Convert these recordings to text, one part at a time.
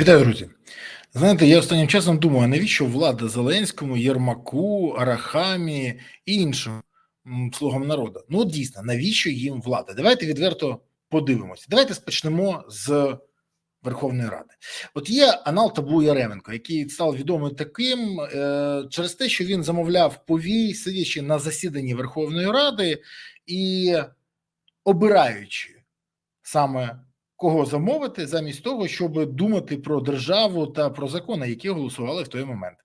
Вітаю, друзі. Знаєте, я останнім часом думаю, навіщо влада Зеленському, Єрмаку, Арахамі і іншим слугам народу? Ну, дійсно, навіщо їм влада? Давайте відверто подивимося. Давайте спочнемо з Верховної Ради. От є Анал Табу Яременко, який став відомий таким е, через те, що він замовляв повій, сидячи на засіданні Верховної Ради і обираючи саме кого замовити, замість того, щоб думати про державу та про закони, які голосували в той момент.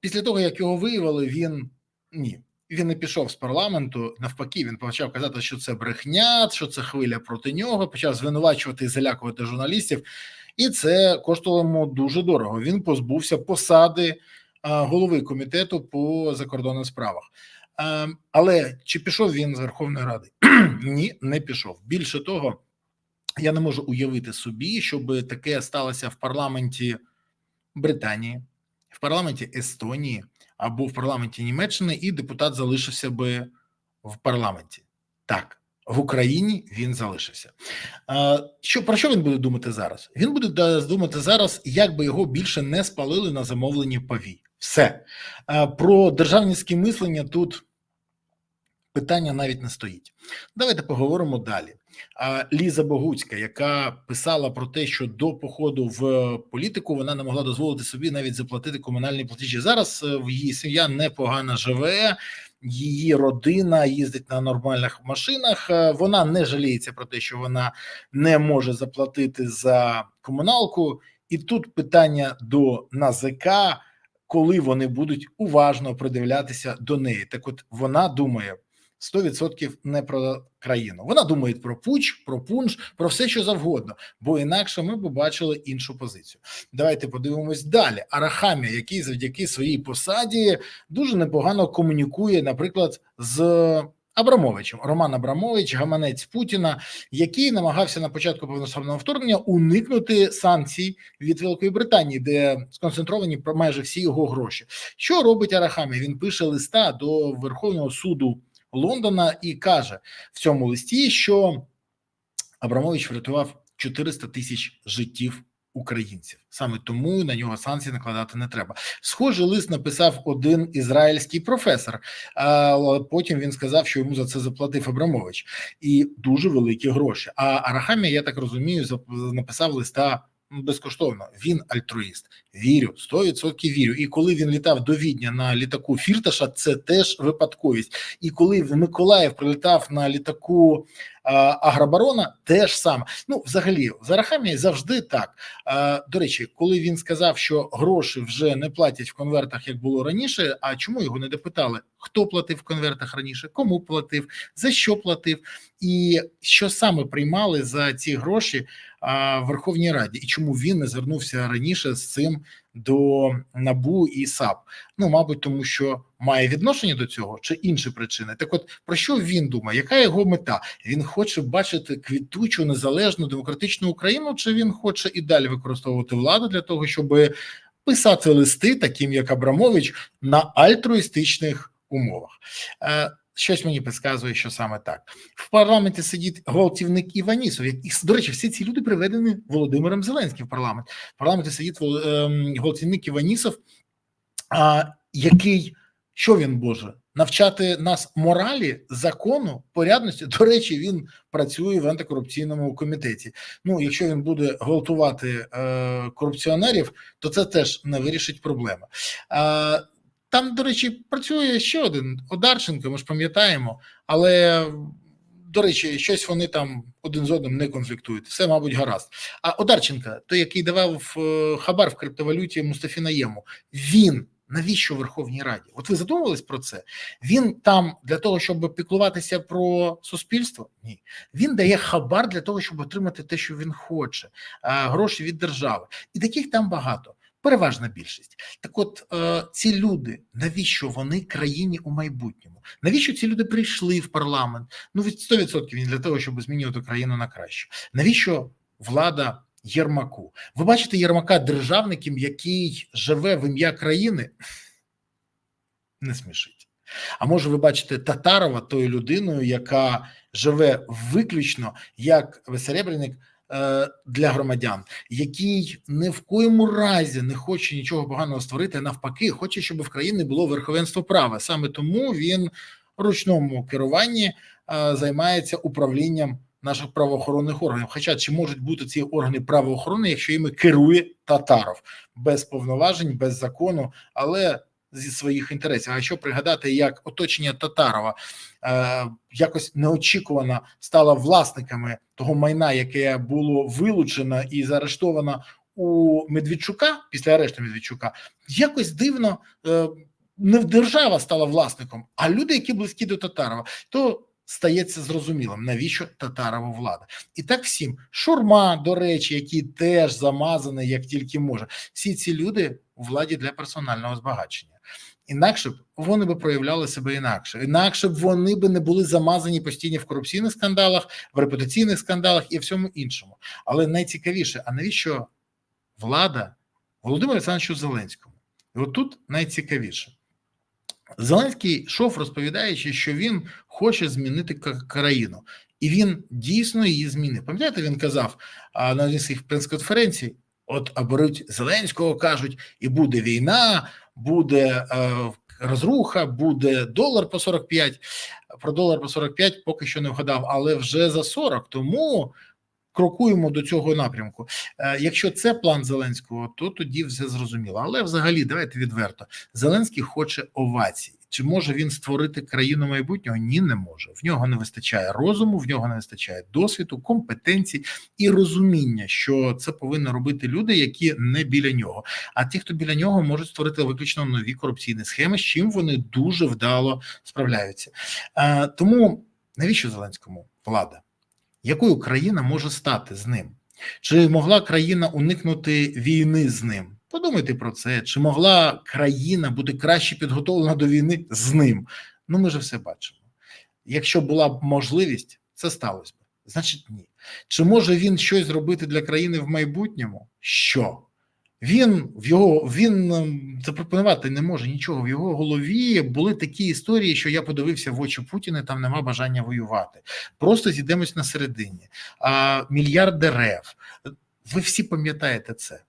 Після того як його виявили, він ні. Він не пішов з парламенту. Навпаки, він почав казати, що це брехня, що це хвиля проти нього. Почав звинувачувати і залякувати журналістів, і це коштувало йому дуже дорого. Він позбувся посади голови комітету по закордонних справах. Але чи пішов він з Верховної Ради? Ні, не пішов. Більше того, я не можу уявити собі, щоб таке сталося в парламенті Британії, в парламенті Естонії або в парламенті Німеччини, і депутат залишився би в парламенті. Так, в Україні він залишився. Що про що він буде думати зараз? Він буде думати зараз, як би його більше не спалили на замовленні повій. Все про державницьке мислення тут питання навіть не стоїть. Давайте поговоримо далі. Ліза Богуцька, яка писала про те, що до походу в політику вона не могла дозволити собі навіть заплатити комунальні платежі. Зараз е, в її сім'я непогано живе, її родина їздить на нормальних машинах. Е, Вона не жаліється про те, що вона не може заплатити за комуналку. І тут питання до НАЗК, коли вони будуть уважно придивлятися до неї. Так, от вона думає. 100% не про країну. Вона думає про пуч, про пунш, про все, що завгодно, бо інакше ми б бачили іншу позицію. Давайте подивимось далі. Арахамія, який завдяки своїй посаді дуже непогано комунікує, наприклад, з Абрамовичем. Роман Абрамович, гаманець Путіна, який намагався на початку повномасштабного вторгнення уникнути санкцій від Великої Британії, де сконцентровані майже всі його гроші. Що робить Арахамія? Він пише листа до Верховного суду. Лондона і каже в цьому листі, що Абрамович врятував 400 тисяч життів українців. Саме тому на нього санкції накладати не треба. Схожий лист написав один ізраїльський професор. А потім він сказав, що йому за це заплатив Абрамович, і дуже великі гроші. А Арахамія, я так розумію, написав листа. Безкоштовно він альтруїст. Вірю, 100% вірю. І коли він літав до Відня на літаку Фірташа, це теж випадковість. І коли в Миколаїв прилітав на літаку а, Агробарона, теж саме. Ну, взагалі, в Зарахамі завжди так. До речі, коли він сказав, що гроші вже не платять в конвертах, як було раніше. А чому його не допитали? Хто платив в конвертах раніше? Кому платив, за що платив, і що саме приймали за ці гроші в Верховній Раді, і чому він не звернувся раніше з цим до Набу і САП? Ну, мабуть, тому що має відношення до цього чи інші причини. Так, от про що він думає? Яка його мета? Він хоче бачити квітучу незалежну демократичну Україну, чи він хоче і далі використовувати владу для того, щоб писати листи, таким як Абрамович, на альтруїстичних умовах? Е, Щось мені підказує, що саме так в парламенті сидить гвалтівник Іванісов. І, до речі, всі ці люди приведені Володимиром Зеленським в парламент. В парламенті сидить ем, гвалтівник Іванісов, який що він може навчати нас моралі, закону, порядності. До речі, він працює в антикорупційному комітеті. Ну, якщо він буде гвалтувати е, корупціонерів, то це теж не вирішить проблеми. Е, там, до речі, працює ще один Одарченко, ми ж пам'ятаємо, але до речі, щось вони там один з одним не конфліктують. Все, мабуть, гаразд. А Одарченка, той, який давав е, хабар в криптовалюті Мустафі Наєму, він. Навіщо Верховній Раді? От ви задумувались про це? Він там для того, щоб піклуватися про суспільство? Ні, він дає хабар для того, щоб отримати те, що він хоче, гроші від держави, і таких там багато. Переважна більшість. Так, от е, ці люди, навіщо вони країні у майбутньому? Навіщо ці люди прийшли в парламент? Ну від 100% він для того, щоб змінювати країну на краще. Навіщо влада Єрмаку? Ви бачите Єрмака державником, який живе в ім'я країни? Не смішить. А може, ви бачите Татарова тою людиною, яка живе виключно як Весеребряник е, для громадян, який ні в коєму разі не хоче нічого поганого створити, навпаки, хоче, щоб в країні було верховенство права. Саме тому він в ручному керуванні е, займається управлінням наших правоохоронних органів. Хоча чи можуть бути ці органи правоохорони, якщо іми керує Татаров без повноважень, без закону, але зі своїх інтересів. А якщо пригадати, як оточення Татарова е, якось неочікувано стало власниками того майна, яке було вилучено і заарештовано у Медведчука після арешту Медведчука, якось дивно. Е, не держава стала власником, а люди, які близькі до Татарова, то стається зрозумілим, навіщо Татарова влада. І так всім шурма, до речі, який теж замазаний, як тільки може. Всі ці люди у владі для персонального збагачення. Інакше б вони би проявляли себе інакше, інакше б вони би не були замазані постійно в корупційних скандалах, в репутаційних скандалах і всьому іншому. Але найцікавіше, а навіщо влада Володимиру Олександровичу Зеленському? І от тут найцікавіше. Зеленський йшов, розповідаючи, що він хоче змінити країну, і він дійсно її змінив. Пам'ятаєте, він казав на одній прес-конференцій: от оберуть Зеленського, кажуть, і буде війна, буде е, розруха, буде долар по 45. Про долар по 45 поки що не вгадав, але вже за 40. Тому крокуємо до цього напрямку. Е, якщо це план Зеленського, то тоді все зрозуміло. Але взагалі, давайте відверто, Зеленський хоче овацій. Чи може він створити країну майбутнього? Ні, не може. В нього не вистачає розуму, в нього не вистачає досвіду, компетенцій і розуміння, що це повинні робити люди, які не біля нього. А ті, хто біля нього, можуть створити виключно нові корупційні схеми, з чим вони дуже вдало справляються. Е, тому навіщо Зеленському влада? Якою країна може стати з ним? Чи могла країна уникнути війни з ним? Подумайте про це, чи могла країна бути краще підготовлена до війни з ним? Ну, ми ж все бачимо. Якщо була б можливість, це сталося б. Значить, ні. Чи може він щось зробити для країни в майбутньому? Що? Він в його він ем, запропонувати не може нічого. В його голові були такі історії, що я подивився в очі Путіна. Там нема бажання воювати. Просто зійдемось на середині. А мільярд дерев. Ви всі пам'ятаєте це.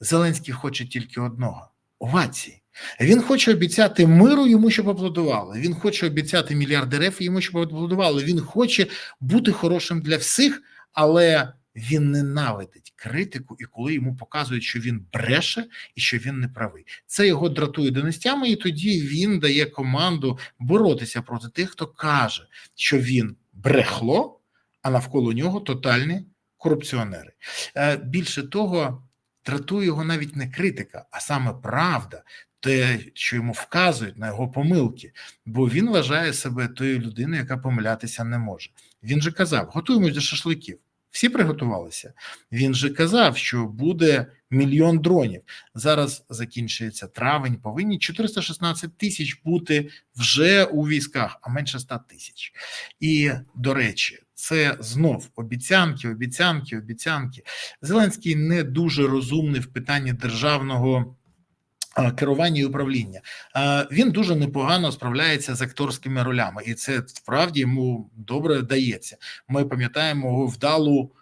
Зеленський хоче тільки одного овації. Він хоче обіцяти миру йому, щоб аплодували. Він хоче обіцяти мільярд дерев йому, щоб аплодували. Він хоче бути хорошим для всіх, але він ненавидить критику, і коли йому показують, що він бреше і що він не правий. Це його дратує донестями, і тоді він дає команду боротися проти тих, хто каже, що він брехло, а навколо нього тотальні корупціонери. Е, більше того, дратує його навіть не критика, а саме правда. Те, що йому вказують на його помилки, бо він вважає себе тою людиною, яка помилятися не може. Він же казав: готуємось до шашликів. Всі приготувалися. Він же казав, що буде мільйон дронів. Зараз закінчується травень. Повинні 416 тисяч бути вже у військах, а менше 100 тисяч. І до речі, це знов обіцянки, обіцянки, обіцянки. Зеленський не дуже розумний в питанні державного. Керування і управління він дуже непогано справляється з акторськими ролями, і це справді йому добре вдається. Ми пам'ятаємо вдалу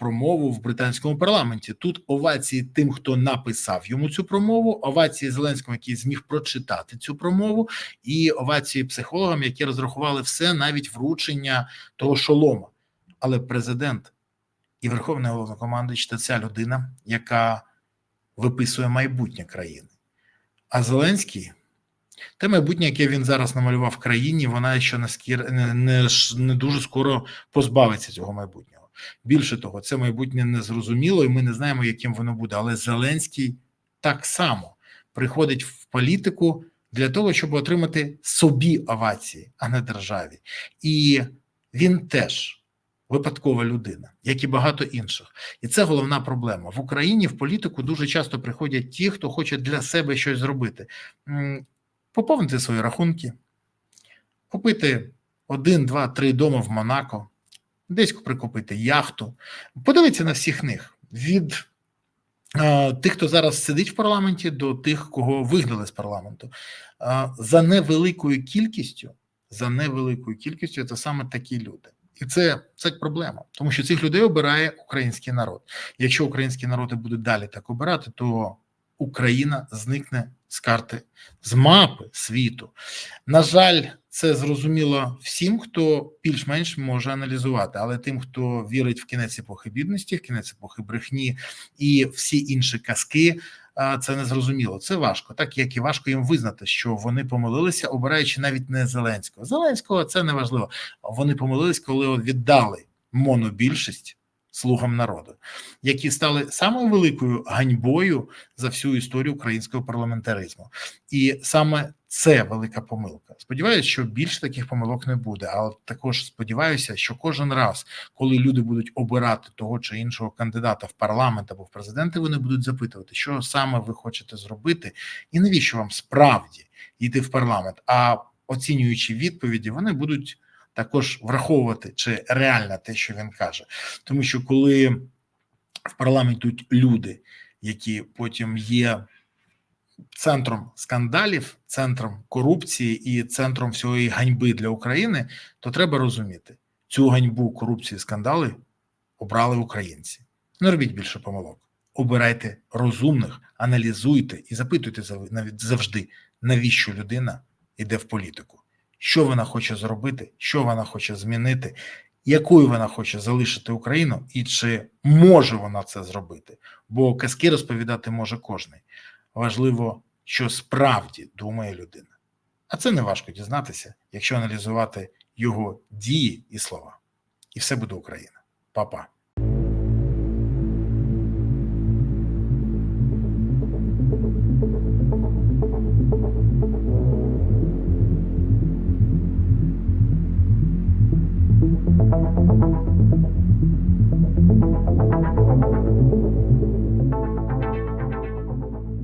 промову в британському парламенті. Тут овації тим, хто написав йому цю промову, овації Зеленському, який зміг прочитати цю промову, і овації психологам, які розрахували все, навіть вручення того шолома. Але президент і верховний головнокомандуючий – це ця людина, яка виписує майбутнє країни. А Зеленський, те майбутнє, яке він зараз намалював в країні, вона ще не скір не, не, не дуже скоро позбавиться цього майбутнього. Більше того, це майбутнє не зрозуміло, і ми не знаємо, яким воно буде. Але Зеленський так само приходить в політику для того, щоб отримати собі овації, а не державі. І він теж. Випадкова людина, як і багато інших, і це головна проблема в Україні. В політику дуже часто приходять ті, хто хоче для себе щось зробити, поповнити свої рахунки, купити один, два, три дома в Монако, десь прикупити яхту. Подивіться на всіх них від е, тих, хто зараз сидить в парламенті, до тих, кого вигнали з парламенту. Е, за невеликою кількістю, за невеликою кількістю, це саме такі люди. І це, це проблема, тому що цих людей обирає український народ. Якщо українські народи будуть далі так обирати, то Україна зникне з карти, з мапи світу. На жаль, це зрозуміло всім, хто більш-менш може аналізувати, але тим, хто вірить в кінець епохи бідності, в кінець епохи брехні і всі інші казки, це не зрозуміло. Це важко, так як і важко їм визнати, що вони помилилися, обираючи навіть не Зеленського. Зеленського це не важливо. Вони помилились, коли віддали монобільшість слугам народу, які стали самою великою ганьбою за всю історію українського парламентаризму, і саме це велика помилка. Сподіваюся, що більше таких помилок не буде. Але також сподіваюся, що кожен раз, коли люди будуть обирати того чи іншого кандидата в парламент або в президенти, вони будуть запитувати, що саме ви хочете зробити, і навіщо вам справді йти в парламент. А оцінюючи відповіді, вони будуть також враховувати, чи реально те, що він каже, тому що коли в парламент йдуть люди, які потім є центром скандалів, центром корупції і центром всієї ганьби для України, то треба розуміти, цю ганьбу, корупцію, скандали обрали українці. Не робіть більше помилок. Обирайте розумних, аналізуйте і запитуйте навіть завжди, навіщо людина йде в політику, що вона хоче зробити, що вона хоче змінити, якою вона хоче залишити Україну, і чи може вона це зробити. Бо казки розповідати може кожний важливо, що справді думає людина. А це не важко дізнатися, якщо аналізувати його дії і слова. І все буде Україна. Па-па.